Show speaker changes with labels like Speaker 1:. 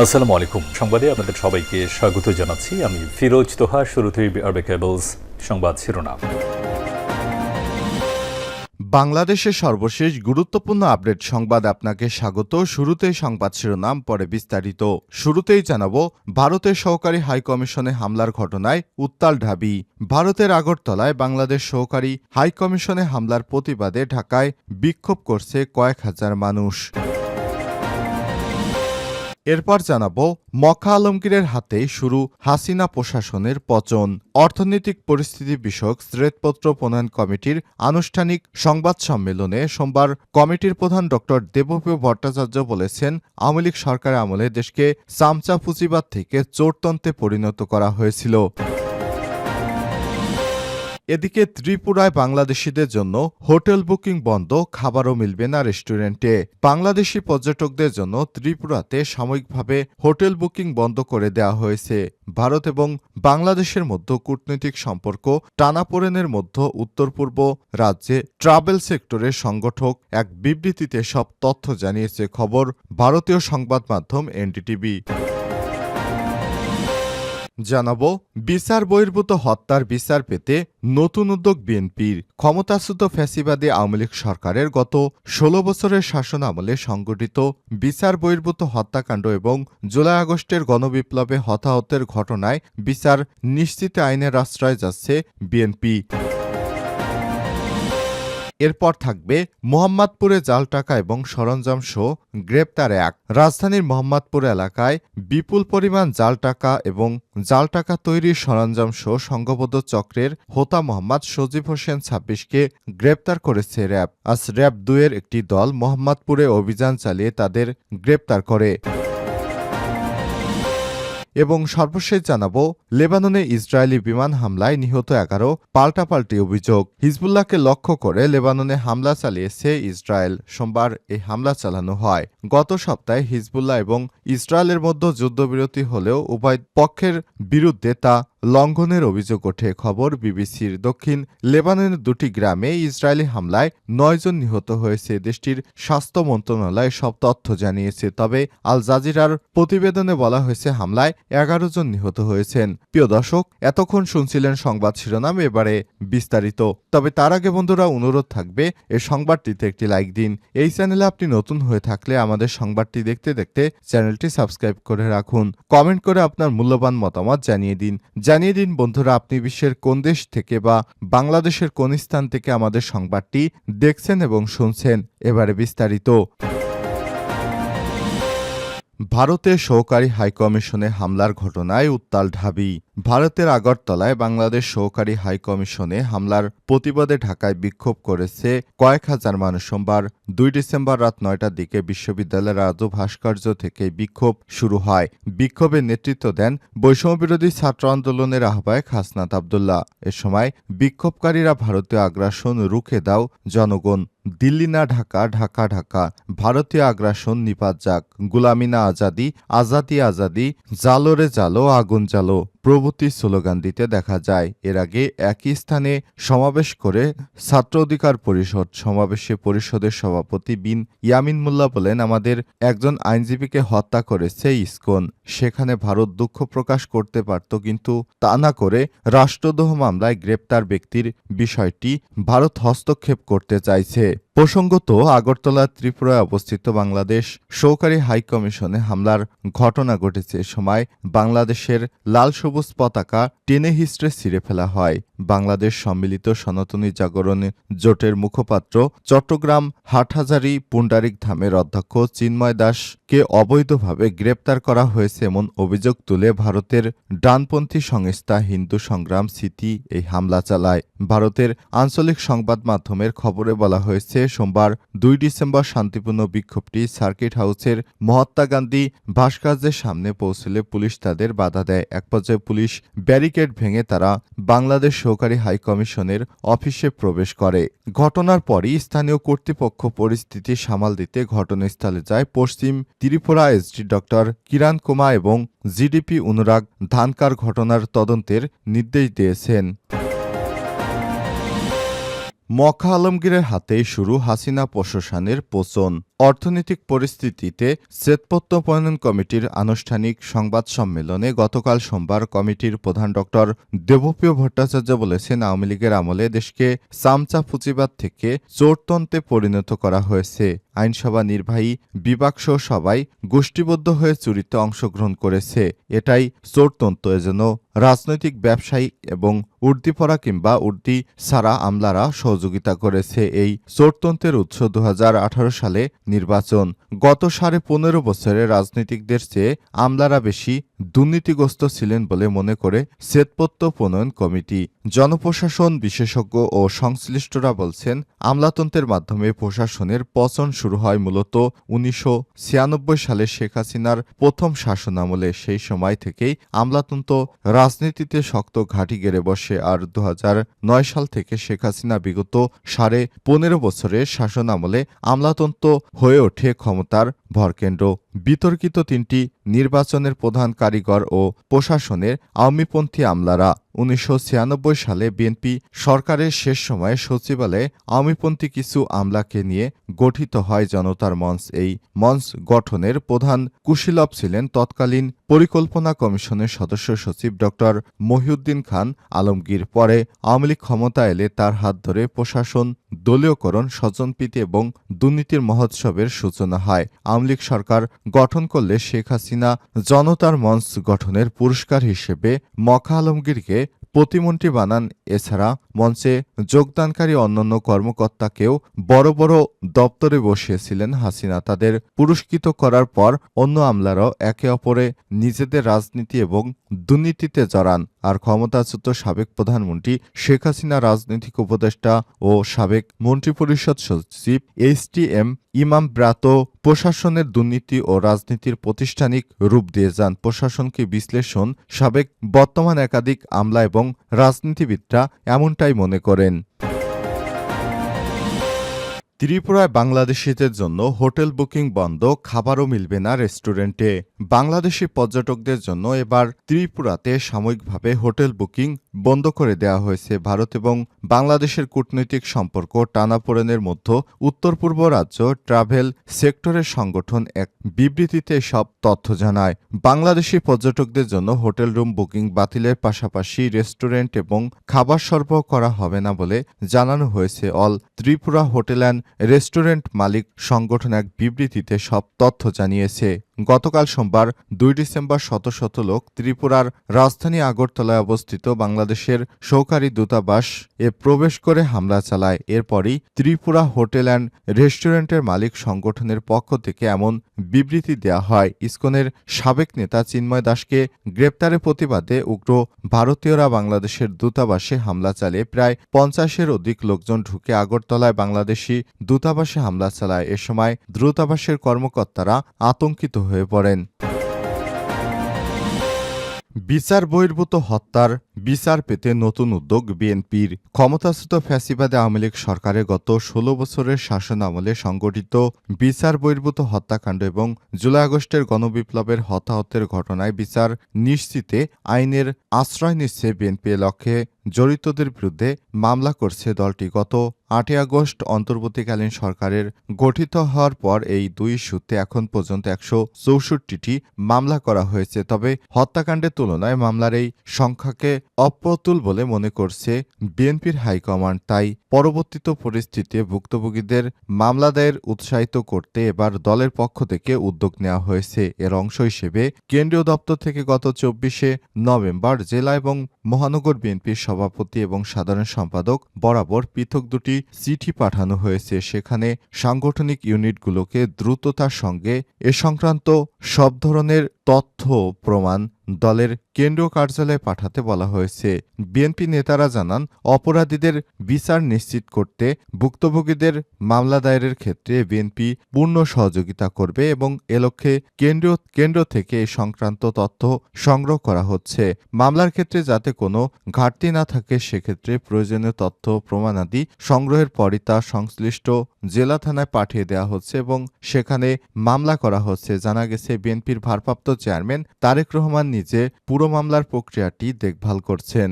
Speaker 1: আসসালামু আলাইকুম। সংবাদে আপনাদের সবাইকে স্বাগত জানাচ্ছি। আমি ফিরোজ তোহা, শুরুতেই আরবে কেবলস সংবাদ শিরোনাম।
Speaker 2: বাংলাদেশের সর্বশেষ গুরুত্বপূর্ণ আপডেট সংবাদ আপনাকে স্বাগত। শুরুতেই সংবাদ শিরোনাম, পরে বিস্তারিত। শুরুতেই জানাব, ভারতের সহকারী হাইকমিশনে হামলার ঘটনায় উত্তাল ঢাবি। ভারতের আগরতলায় বাংলাদেশ সহকারী হাইকমিশনে হামলার প্রতিবাদে ঢাকায় বিক্ষোভ করছে কয়েক হাজার মানুষ। এরপর জানাব, মক্কা আলমগীরের হাতেই শুরু হাসিনা প্রশাসনের পচন অর্থনৈতিক পরিস্থিতি বিষয়ক শ্বেতপত্র প্রণয়ন কমিটির আনুষ্ঠানিক সংবাদ সম্মেলনে সোমবার কমিটির প্রধান ড দেবপ্রিয় ভট্টাচার্য বলেছেন, আওয়ামী লীগ সরকারের আমলে দেশকে চামচা পুঁজিবাদ থেকে চোরতন্ত্রে পরিণত করা হয়েছিল। এদিকে ত্রিপুরায় বাংলাদেশিদের জন্য হোটেল বুকিং বন্ধ, খাবারও মিলবে না রেস্টুরেন্টে। বাংলাদেশি পর্যটকদের জন্য ত্রিপুরাতে সাময়িকভাবে হোটেল বুকিং বন্ধ করে দেওয়া হয়েছে। ভারত এবং বাংলাদেশের মধ্যে কূটনৈতিক সম্পর্ক টানাপোড়েনের মধ্যে উত্তর পূর্ব রাজ্যে ট্রাভেল সেক্টরের সংগঠক এক বিবৃতিতে সব তথ্য জানিয়েছে খবর ভারতীয় সংবাদ মাধ্যম এনডিটিভি। জানাব, বিচার বহির্ভূত হত্যার বিচার পেতে নতুন উদ্যোগ বিএনপির। ক্ষমতাচ্যুত ফ্যাসিবাদী আওয়ামী লীগ সরকারের গত ষোলো বছরের শাসন আমলে সংগঠিত বিচার বহির্ভূত হত্যাকাণ্ড এবং জুলাই আগস্টের গণবিপ্লবে হতাহতের ঘটনায় বিচার নিশ্চিত আইনের আশ্রয় যাচ্ছে বিএনপি। এরপর থাকবে মোহাম্মদপুরে জাল টাকা এবং সরঞ্জাম সহ গ্রেপ্তার এক রাজধানীর মোহাম্মদপুর এলাকায় বিপুল পরিমাণ জাল টাকা এবং জাল টাকা তৈরির সরঞ্জাম সহ সংঘবদ্ধ চক্রের হোতা মোহাম্মদ সজীব হোসেন ছাব্বিশকে গ্রেপ্তার করেছে র্যাব। আজ র্যাব দুয়ের একটি দল মোহাম্মদপুরে অভিযান চালিয়ে তাদের গ্রেপ্তার করে। এবং সর্বশেষ জানাব, লেবাননে ইসরায়েলি বিমান হামলায় নিহত এগারো পাল্টাপাল্টি অভিযোগ। হিজবুল্লাহকে লক্ষ্য করে লেবাননে হামলা চালিয়েছে ইসরায়েল। সোমবার এই হামলা চালানো হয়। গত সপ্তাহে হিজবুল্লাহ এবং ইসরায়েলের মধ্যে যুদ্ধবিরতি হলেও উভয় পক্ষের বিরুদ্ধে তা লঙ্ঘনের অভিযোগ ওঠে খবর, বিবিসির দক্ষিণ লেবাননের দুটি গ্রামে ইসরায়েলি হামলায় নয়জন নিহত হয়েছে। দেশটির স্বাস্থ্য মন্ত্রণালয় সব তথ্য জানিয়েছে, তবে আল জাজিরার প্রতিবেদনে বলা হয়েছে, হামলায় এগারো জন নিহত হয়েছেন। প্রিয় দর্শক, এতক্ষণ শুনছিলেন সংবাদ শিরোনাম, এবারে বিস্তারিত। তবে তার আগে বন্ধুরা, অনুরোধ থাকবে এই সংবাদটিতে একটি লাইক দিন। এই চ্যানেলে আপনি নতুন হয়ে থাকলে আমাদের সংবাদটি দেখতে দেখতে চ্যানেলটি সাবস্ক্রাইব করে রাখুন। কমেন্ট করে আপনার মূল্যবান মতামত জানিয়ে দিন। জানিয়ে দিন বন্ধুরা, আপনি বিশ্বের কোন দেশ থেকে বা বাংলাদেশের কোন স্থান থেকে আমাদের সংবাদটি দেখছেন এবং শুনছেন, এবারে বিস্তারিত। ভারতে সহকারী হাইকমিশনে হামলার ঘটনায় উত্তাল ঢাবি। ভারতের আগরতলায় বাংলাদেশ সহকারী হাইকমিশনে হামলার প্রতিবাদে ঢাকায় বিক্ষোভ করেছে কয়েক হাজার মানুষ। সোমবার দুই ডিসেম্বর রাত নয়টার দিকে বিশ্ববিদ্যালয়ের রাজু ভাস্কর্য থেকে বিক্ষোভ শুরু হয়। বিক্ষোভে নেতৃত্ব দেন বৈষম্যবিরোধী ছাত্র আন্দোলনের আহ্বায়ক হাসনাত আবদুল্লাহ। এ সময় বিক্ষোভকারীরা ভারতীয় আগ্রাসন রুখে দাও, জনগণ। দিল্লি না ঢাকা ঢাকা ঢাকা। ভারতীয় আগ্রাসন নিপাত যাক। গুলামিনা আজাদি আজাদি আজাদি। জালোরে জালো, আগুন জালো প্রভৃতি স্লোগান দিতে দেখা যায়। এর আগে একই স্থানে সমাবেশ করে ছাত্র অধিকার পরিষদ, সমাবেশে পরিষদের সভাপতি বিন ইয়ামিন মোল্লা বলেন, আমাদের একজন আইনজীবীকে হত্যা করেছে ইসকন। সেখানে ভারত দুঃখ প্রকাশ করতে পারত, কিন্তু তা না করে রাষ্ট্রদ্রোহ মামলায় গ্রেপ্তার ব্যক্তির বিষয়টি ভারত হস্তক্ষেপ করতে চাইছে। প্রসঙ্গত, আগরতলা ত্রিপুরায় অবস্থিত বাংলাদেশ সহকারী হাইকমিশনে হামলার ঘটনা ঘটেছে। সময় বাংলাদেশের লাল সবুজ পতাকা টেনে হিস্ট্রে ছিঁড়ে ফেলা হয়। বাংলাদেশ সম্মিলিত সনাতনী জাগরণ জোটের মুখপাত্র চট্টগ্রাম হাটহাজারী পুণ্ডারিক ধামের অধ্যক্ষ চিন্ময় দাসকে অবৈধভাবে গ্রেপ্তার করা হয়েছে। এমন অভিযোগ তুলে ভারতের ডানপন্থী সংস্থা হিন্দু সংগ্রাম স্মৃতি এই হামলা চালায়। ভারতের আঞ্চলিক সংবাদ মাধ্যমের খবরে বলা হয়েছে, সোমবার দুই ডিসেম্বর শান্তিপূর্ণ বিক্ষোভটি সার্কিট হাউসের মহাত্মা গান্ধী ভাস্কর্যের সামনে পৌঁছলে পুলিশ তাদের বাধা দেয়। এক পর্যায়ে পুলিশ ব্যারিকেড ভেঙে তারা বাংলাদেশ সহকারী হাইকমিশনের অফিসে প্রবেশ করে। ঘটনার পরই স্থানীয় কর্তৃপক্ষ পরিস্থিতি সামাল দিতে ঘটনাস্থলে যায় পশ্চিম Tripura S D doctor Kiran Kumar এবং জিডিপি অনুরাগ ধানকার ঘটনার তদন্তের নির্দেশ দিয়েছেন। মক্কা আলমগীরের হাতেই শুরু হাসিনা প্রশাসনের পোষণ। অর্থনৈতিক পরিস্থিতিতে শ্বেতপত্র প্রণয়ন কমিটির আনুষ্ঠানিক সংবাদ সম্মেলনে গতকাল সোমবার কমিটির প্রধান ডক্টর দেবপ্রিয় ভট্টাচার্য বলেছেন, আওয়ামী লীগের আমলে দেশকে সামচা পুঁজিবাদ থেকে চোরতন্ত্রে পরিণত করা হয়েছে। আইনসভা নির্বাহী বিভাগসহ সবাই গোষ্ঠীবদ্ধ হয়ে চুরিতে অংশগ্রহণ করেছে। এটাই চোরতন্ত্র, এজন্য রাজনৈতিক ব্যবসায়ী এবং উর্দিপরা কিংবা উর্দি ছাড়া আমলারা সহযোগিতা করেছে। এই চোরতন্ত্রের উৎস দু হাজার আঠারো সালে নির্বাচন। গত সাড়ে পনেরো বছরে রাজনীতিকদের চেয়ে আমলারা বেশি দুর্নীতিগ্রস্ত ছিলেন বলে মনে করে শ্বেতপত্র প্রণয়ন কমিটি। জনপ্রশাসন বিশেষজ্ঞ ও সংশ্লিষ্টরা বলছেন, আমলাতন্ত্রের মাধ্যমে প্রশাসনের পচন শুরু হয় মূলত উনিশশো ছিয়ানব্বই সালে শেখ হাসিনার প্রথম শাসনামলে। সেই সময় থেকেই আমলাতন্ত্র রাজনীতিতে শক্ত ঘাঁটি গেড়ে বসে আর দু সাল থেকে শেখ হাসিনা বিগত সাড়ে পনেরো বছরের শাসনামলে আমলাতন্ত্র হয়ে ওঠে ক্ষমতার ভরকেন্দ্র বিতর্কিত তিনটি নির্বাচনের প্রধান কারিগর ও প্রশাসনের আওয়ামীপন্থী আমলারা উনিশশো সালে বিএনপি সরকারের শেষ সময়ে সচিবালয়ে আওয়ামীপন্থী কিছু আমলাকে নিয়ে গঠিত হয় জনতার মঞ্চ। এই মঞ্চ গঠনের প্রধান কুশীলভ ছিলেন তৎকালীন পরিকল্পনা কমিশনের সদস্য সচিব ড। মহিউদ্দিন খান আলমগীর। পরে আওয়ামী লীগ ক্ষমতা এলে তার হাত ধরে প্রশাসন দলীয়করণ, স্বজনপ্রীতি এবং দুর্নীতির মহোৎসবের সূচনা হয়। আওয়ামী লীগ সরকার গঠন করলে শেখ হাসিনা জনতার মঞ্চ গঠনের পুরস্কার হিসেবে মখা আলমগীরকে প্রতিমন্ত্রী বানান। এছাড়া মঞ্চে যোগদানকারী অন্যান্য কর্মকর্তাকেও বড় বড় দপ্তরে বসিয়েছিলেন হাসিনা। তাদের পুরস্কৃত করার পর অন্য আমলারাও একে অপরে নিজেদের রাজনীতি এবং দুর্নীতিতে জড়ান। আর ক্ষমতাচ্যুত সাবেক প্রধানমন্ত্রী শেখ হাসিনা রাজনৈতিক উপদেষ্টা ও সাবেক মন্ত্রিপরিষদ সচিব এইচ টি এম ইমাম ব্রাত প্রশাসনের দুর্নীতি ও রাজনীতির প্রতিষ্ঠানিক রূপ দিয়ে যান প্রশাসনকে বিশ্লেষণ, সাবেক বর্তমান একাধিক আমলা এবং রাজনীতিবিদরা এমনটাই মনে করেন। ত্রিপুরায় বাংলাদেশিদের জন্য হোটেল বুকিং বন্ধ, খাবারও মিলবে না রেস্টুরেন্টে। বাংলাদেশি পর্যটকদের জন্য এবার ত্রিপুরাতে সাময়িকভাবে হোটেল বুকিং বন্ধ করে দেওয়া হয়েছে। ভারত এবং বাংলাদেশের কূটনৈতিক সম্পর্ক টানাপোড়েনের মধ্যে উত্তর পূর্ব রাজ্য ট্রাভেল সেক্টরের সংগঠন এক বিবৃতিতে সব তথ্য জানায়। বাংলাদেশি পর্যটকদের জন্য হোটেল রুম বুকিং বাতিলের পাশাপাশি রেস্টুরেন্ট এবং খাবার সরবরাহ করা হবে না বলে জানানো হয়েছে। All Tripura hotel and restaurant মালিক সংগঠন এক বিবৃতিতে সব তথ্য জানিয়েছে। গতকাল সোমবার দুই ডিসেম্বর শত শত লোক ত্রিপুরার রাজধানী আগরতলায় অবস্থিত বাংলাদেশের সহকারী দূতাবাস এ প্রবেশ করে হামলা চালায়। এরপরই ত্রিপুরা হোটেল অ্যান্ড রেস্টুরেন্টের মালিক সংগঠনের পক্ষ থেকে এমন বিবৃতি দেয়া হয়। ইসকনের সাবেক নেতা চিন্ময় দাসকে গ্রেপ্তারের প্রতিবাদে উগ্র ভারতীয়রা বাংলাদেশের দূতাবাসে হামলা চালিয়ে প্রায় পঞ্চাশের অধিক লোকজন ঢুকে আগরতলায় বাংলাদেশি দূতাবাসে হামলা চালায়। এ সময় দূতাবাসের কর্মকর্তারা আতঙ্কিত হয়ে পড়েন। বিচার বহির্ভূত হত্যার বিচার পেতে নতুন উদ্যোগ বিএনপির। ক্ষমতাচ্যুত ফ্যাসিবাদে আওয়ামী লীগ সরকারের গত ষোলো বছরের শাসন আমলে সংগঠিত বিচার বহির্ভূত হত্যাকাণ্ড এবং জুলাই আগস্টের গণবিপ্লবের হতাহতের ঘটনায় বিচার নিশ্চিতে আইনের আশ্রয় নিচ্ছে বিএনপি লক্ষ্যে জড়িতদের বিরুদ্ধে মামলা করছে দলটি। গত আটই আগস্ট অন্তর্বর্তীকালীন সরকারের গঠিত হওয়ার পর এই দুই সূত্রে এখন পর্যন্ত একশো চৌষট্টিটি মামলা করা হয়েছে। তবে হত্যাকাণ্ডের তুলনায় মামলার এই সংখ্যাকে অপ্রতুল বলে মনে করছে বিএনপির হাইকমান্ড। তাই পরবর্তীত পরিস্থিতিতে ভুক্তভোগীদের মামলা দায়ের উৎসাহিত করতে এবার দলের পক্ষ থেকে উদ্যোগ নেওয়া হয়েছে। এর অংশ হিসেবে কেন্দ্রীয় দপ্তর থেকে গত চব্বিশে নভেম্বর জেলা এবং মহানগর বিএনপির সভাপতি এবং সাধারণ সম্পাদক বরাবর পৃথক দুটি চিঠি পাঠানো হয়েছে। সেখানে সাংগঠনিক ইউনিটগুলোকে দ্রুততার সঙ্গে এ সংক্রান্ত সব ধরনের তথ্য প্রমাণ দলের কেন্দ্রীয় কার্যালয়ে পাঠাতে বলা হয়েছে। বিএনপি নেতারা জানান, অপরাধীদের বিচার নিশ্চিত করতে ভুক্তভোগীদের মামলা দায়েরের ক্ষেত্রে বিএনপি পূর্ণ সহযোগিতা করবে এবং এ লক্ষ্যে কেন্দ্রীয়, কেন্দ্র থেকে এ সংক্রান্ত তথ্য সংগ্রহ করা হচ্ছে। মামলার ক্ষেত্রে যাতে কোনো ঘাটতি না থাকে, সেক্ষেত্রে প্রয়োজনীয় তথ্য, প্রমাণাদি সংগ্রহের পরই তা সংশ্লিষ্ট জেলা থানায় পাঠিয়ে দেওয়া হচ্ছে এবং সেখানে মামলা করা হচ্ছে। জানা গেছে বিএনপির ভারপ্রাপ্ত চেয়ারম্যান তারেক রহমান নিজে পুরো মামলার প্রক্রিয়াটি দেখভাল করছেন।